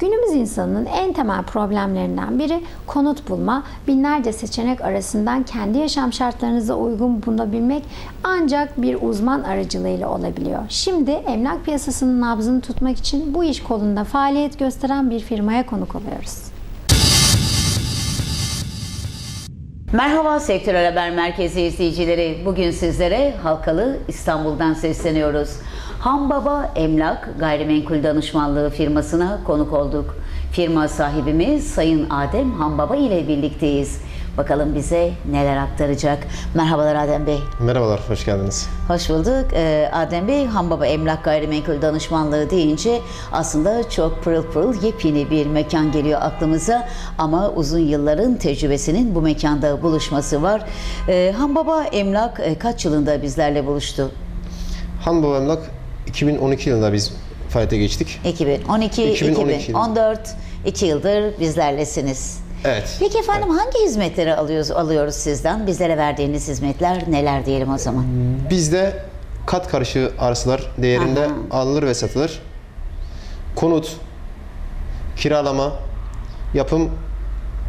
Günümüz insanının en temel problemlerinden biri konut bulma. Binlerce seçenek arasından kendi yaşam şartlarınıza uygun bulabilmek ancak bir uzman aracılığıyla olabiliyor. Şimdi emlak piyasasının nabzını tutmak için bu iş kolunda faaliyet gösteren bir firmaya konuk oluyoruz. Merhaba Sektörel Haber Merkezi izleyicileri. Bugün sizlere Halkalı İstanbul'dan sesleniyoruz. Hambaba Emlak Gayrimenkul Danışmanlığı firmasına konuk olduk. Firma sahibimiz Sayın Adem Hambaba ile birlikteyiz. Bakalım bize neler aktaracak. Merhabalar Adem Bey. Merhabalar, hoş geldiniz. Hoş bulduk. Ee, Adem Bey, Hambaba Emlak Gayrimenkul Danışmanlığı deyince aslında çok pırıl pırıl yepyeni bir mekan geliyor aklımıza. Ama uzun yılların tecrübesinin bu mekanda buluşması var. Ee, Hambaba Emlak e, kaç yılında bizlerle buluştu? Hanbaba Emlak 2012 yılında biz faaliyete geçtik. 2012, 2012 2014, 2 yıldır bizlerlesiniz. Evet. Peki efendim hangi hizmetleri alıyoruz alıyoruz sizden? Bizlere verdiğiniz hizmetler neler diyelim o zaman? Bizde kat karışığı arsalar değerinde Aha. alınır ve satılır. Konut, kiralama, yapım,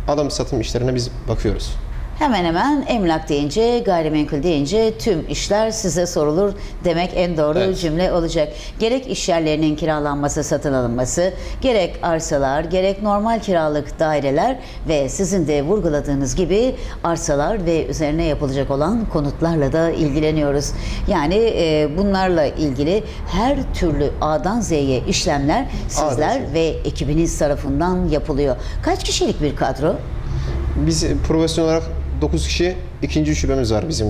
alım satım işlerine biz bakıyoruz. Hemen hemen emlak deyince, gayrimenkul deyince tüm işler size sorulur demek en doğru Evet. cümle olacak. Gerek iş yerlerinin kiralanması, satın alınması, gerek arsalar, gerek normal kiralık daireler ve sizin de vurguladığınız gibi arsalar ve üzerine yapılacak olan konutlarla da ilgileniyoruz. Yani e, bunlarla ilgili her türlü A'dan Z'ye işlemler sizler A'dan ve ekibiniz tarafından yapılıyor. Kaç kişilik bir kadro? Biz profesyonel olarak 9 kişi, ikinci şubemiz var bizim.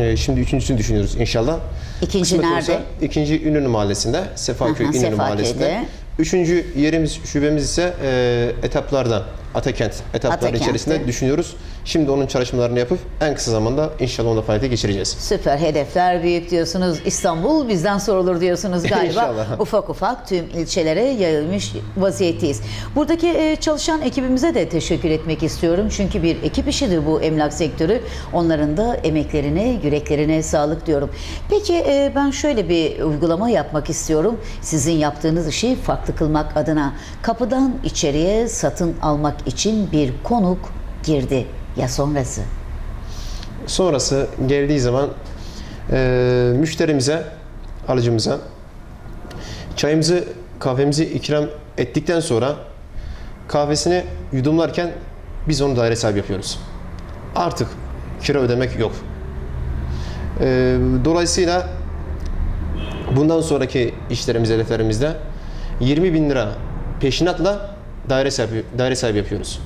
Ee, Şimdi üçüncüsünü düşünüyoruz inşallah. İkinci Kısmet nerede? olursa ikinci İnönü Mahallesi'nde, Sefaköy Aha, Sefaköy'de. Mahallesi'nde. Üçüncü yerimiz, şubemiz ise e, etaplarda, Atakent etapları Atakent'te. içerisinde düşünüyoruz. Şimdi onun çalışmalarını yapıp en kısa zamanda inşallah onu da faaliyete geçireceğiz. Süper hedefler büyük diyorsunuz. İstanbul bizden sorulur diyorsunuz galiba. İnşallah. Ufak ufak tüm ilçelere yayılmış vaziyetteyiz. Buradaki e, çalışan ekibimize de teşekkür etmek istiyorum. Çünkü bir ekip işidir bu emlak sektörü. Onların da emeklerine, yüreklerine sağlık diyorum. Peki e, ben şöyle bir uygulama yapmak istiyorum. Sizin yaptığınız işi farklı kılmak adına. Kapıdan içeriye satın almak için bir konuk girdi. Ya sonrası? Sonrası geldiği zaman e, müşterimize, alıcımıza çayımızı, kahvemizi ikram ettikten sonra kahvesini yudumlarken biz onu daire sahibi yapıyoruz. Artık kira ödemek yok. E, dolayısıyla bundan sonraki işlerimiz, hedeflerimizde 20 bin lira peşinatla daire sahibi, daire sahibi yapıyoruz.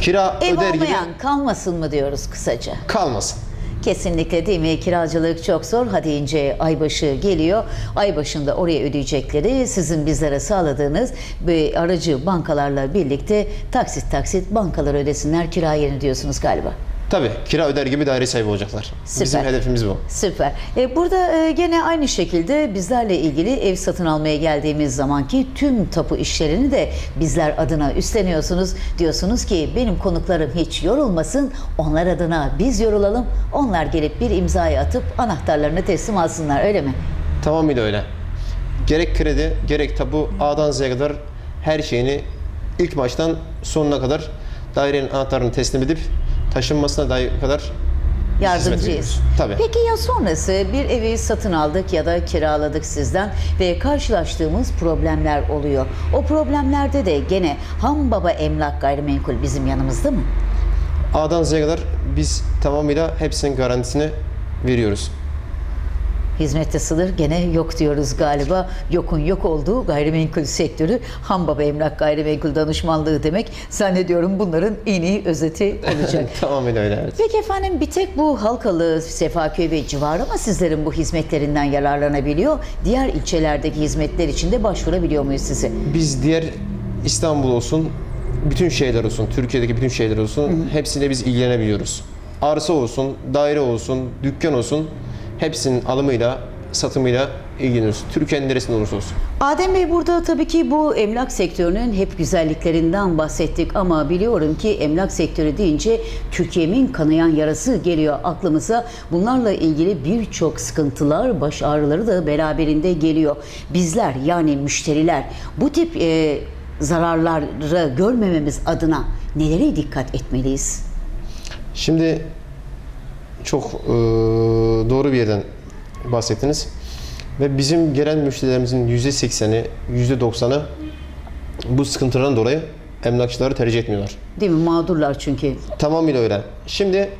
Kira Ev öder gibi olmayan kalmasın mı diyoruz kısaca? kalmasın. Kesinlikle değil mi? Kiracılık çok zor. Hadi ince aybaşı geliyor. Ay başında oraya ödeyecekleri sizin bizlere sağladığınız bir aracı bankalarla birlikte taksit taksit bankalar ödesinler kira yerini diyorsunuz galiba. Tabii kira öder gibi daire sahibi olacaklar. Süper. Bizim hedefimiz bu. Süper. E, burada e, gene aynı şekilde bizlerle ilgili ev satın almaya geldiğimiz zamanki tüm tapu işlerini de bizler adına üstleniyorsunuz. Diyorsunuz ki benim konuklarım hiç yorulmasın, onlar adına biz yorulalım. Onlar gelip bir imzayı atıp anahtarlarını teslim alsınlar öyle mi? Tamamıyla öyle. Gerek kredi, gerek tapu A'dan Z'ye kadar her şeyini ilk baştan sonuna kadar dairenin anahtarını teslim edip taşınmasına dair kadar Yardımcıyız. Tabii. Peki ya sonrası bir evi satın aldık ya da kiraladık sizden ve karşılaştığımız problemler oluyor. O problemlerde de gene ham baba emlak gayrimenkul bizim yanımızda mı? A'dan Z'ye kadar biz tamamıyla hepsinin garantisini veriyoruz. Hizmette sınır gene yok diyoruz galiba. Yokun yok olduğu gayrimenkul sektörü ham baba emlak gayrimenkul danışmanlığı demek. Zannediyorum bunların en iyi özeti olacak. tamamıyla öyle evet. Peki efendim bir tek bu Halkalı, Sefaköy ve civarı mı sizlerin bu hizmetlerinden yararlanabiliyor? Diğer ilçelerdeki hizmetler için de başvurabiliyor muyuz size? Biz diğer İstanbul olsun, bütün şehirler olsun, Türkiye'deki bütün şehirler olsun hepsine biz ilgilenebiliyoruz. Arsa olsun, daire olsun, dükkan olsun hepsinin alımıyla, satımıyla ilgileniyoruz. Türkiye'nin neresinde olursa olsun. Adem Bey burada tabii ki bu emlak sektörünün hep güzelliklerinden bahsettik ama biliyorum ki emlak sektörü deyince Türkiye'nin kanayan yarası geliyor aklımıza. Bunlarla ilgili birçok sıkıntılar, baş ağrıları da beraberinde geliyor. Bizler yani müşteriler bu tip e, zararları görmememiz adına nelere dikkat etmeliyiz? Şimdi çok e, doğru bir yerden bahsettiniz. Ve bizim gelen müşterilerimizin %80'i, %90'ı bu sıkıntılardan dolayı emlakçıları tercih etmiyorlar. Değil mi? Mağdurlar çünkü. Tamamıyla öyle. Şimdi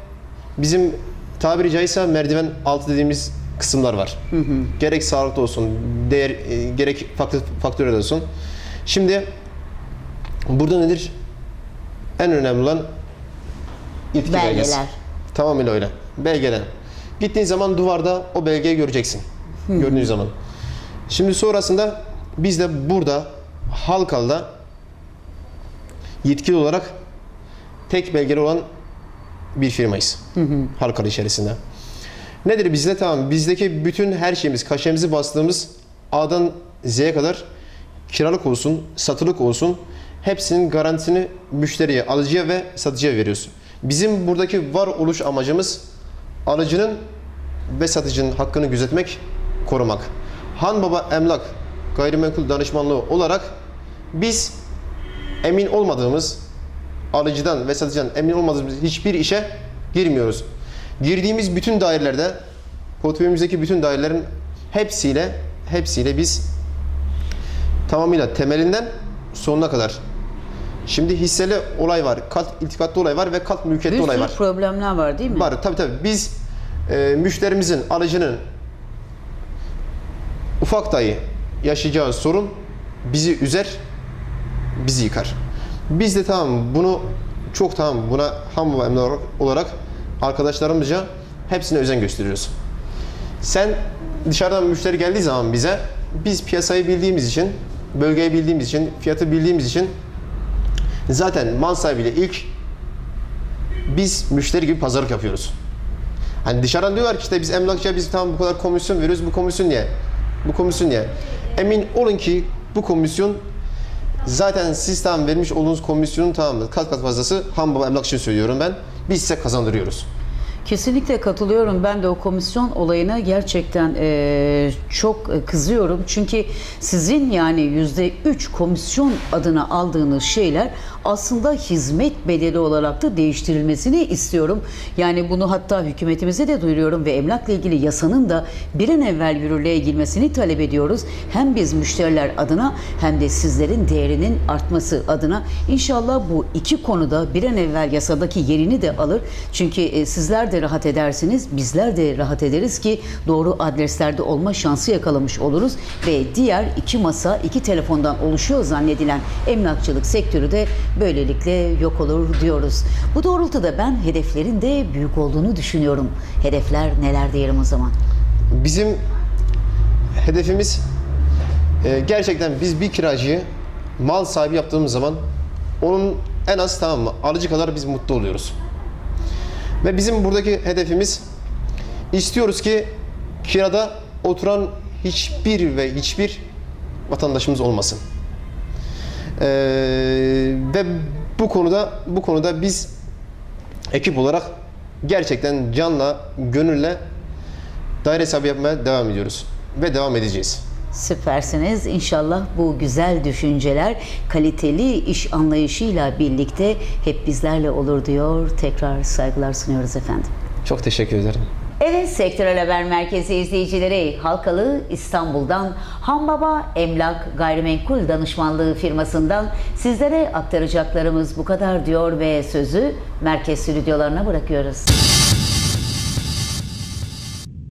bizim tabiri caizse merdiven altı dediğimiz kısımlar var. Gerek sağlıkta olsun, değer, e, gerek faktörler olsun. Şimdi burada nedir? En önemli olan yetki Belgeler. belgesi. Tamamıyla öyle. Belgeler. Gittiğin zaman duvarda o belgeyi göreceksin. Gördüğün zaman. Şimdi sonrasında biz de burada Halkalı'da yetkili olarak tek belgeli olan bir firmayız. Halkalı içerisinde. Nedir bizde? Tamam bizdeki bütün her şeyimiz, kaşemizi bastığımız A'dan Z'ye kadar kiralık olsun, satılık olsun hepsinin garantisini müşteriye, alıcıya ve satıcıya veriyoruz. Bizim buradaki var oluş amacımız alıcının ve satıcının hakkını gözetmek, korumak. Han Baba Emlak Gayrimenkul Danışmanlığı olarak biz emin olmadığımız alıcıdan ve satıcıdan emin olmadığımız hiçbir işe girmiyoruz. Girdiğimiz bütün dairelerde portföyümüzdeki bütün dairelerin hepsiyle hepsiyle biz tamamıyla temelinden sonuna kadar Şimdi hisseli olay var, kat iltikatlı olay var ve kat Bir mülkiyetli sürü olay var. problemler var değil mi? Var tabii tabii. Biz e, müşterimizin, alıcının ufak dahi yaşayacağı sorun bizi üzer, bizi yıkar. Biz de tamam bunu çok tamam buna ham ve olarak, olarak arkadaşlarımızca hepsine özen gösteriyoruz. Sen dışarıdan müşteri geldiği zaman bize biz piyasayı bildiğimiz için, bölgeyi bildiğimiz için, fiyatı bildiğimiz için zaten mal sahibiyle ilk biz müşteri gibi pazarlık yapıyoruz. Hani dışarıdan diyorlar ki işte biz emlakçıya biz tamam bu kadar komisyon veriyoruz. Bu komisyon niye? Bu komisyon niye? Emin olun ki bu komisyon zaten siz tamam vermiş olduğunuz komisyonun tamamı kat kat fazlası ham baba emlak için söylüyorum ben. Biz size kazandırıyoruz. Kesinlikle katılıyorum. Ben de o komisyon olayına gerçekten eee, çok e, kızıyorum. Çünkü sizin yani yüzde üç komisyon adına aldığınız şeyler aslında hizmet bedeli olarak da değiştirilmesini istiyorum. Yani bunu hatta hükümetimize de duyuruyorum ve emlakla ilgili yasanın da bir an evvel yürürlüğe girmesini talep ediyoruz. Hem biz müşteriler adına hem de sizlerin değerinin artması adına İnşallah bu iki konuda bir an evvel yasadaki yerini de alır. Çünkü e, de rahat edersiniz, bizler de rahat ederiz ki doğru adreslerde olma şansı yakalamış oluruz ve diğer iki masa, iki telefondan oluşuyor zannedilen emlakçılık sektörü de böylelikle yok olur diyoruz. Bu doğrultuda ben hedeflerin de büyük olduğunu düşünüyorum. Hedefler neler diyelim o zaman? Bizim hedefimiz e, gerçekten biz bir kiracıyı mal sahibi yaptığımız zaman onun en az tamam mı alıcı kadar biz mutlu oluyoruz. Ve bizim buradaki hedefimiz istiyoruz ki kirada oturan hiçbir ve hiçbir vatandaşımız olmasın. Ee, ve bu konuda bu konuda biz ekip olarak gerçekten canla, gönülle daire hesabı yapmaya devam ediyoruz ve devam edeceğiz. Süpersiniz. İnşallah bu güzel düşünceler kaliteli iş anlayışıyla birlikte hep bizlerle olur diyor. Tekrar saygılar sunuyoruz efendim. Çok teşekkür ederim. Evet Sektörel Haber Merkezi izleyicileri Halkalı İstanbul'dan Hambaba Emlak Gayrimenkul Danışmanlığı firmasından sizlere aktaracaklarımız bu kadar diyor ve sözü merkez stüdyolarına bırakıyoruz.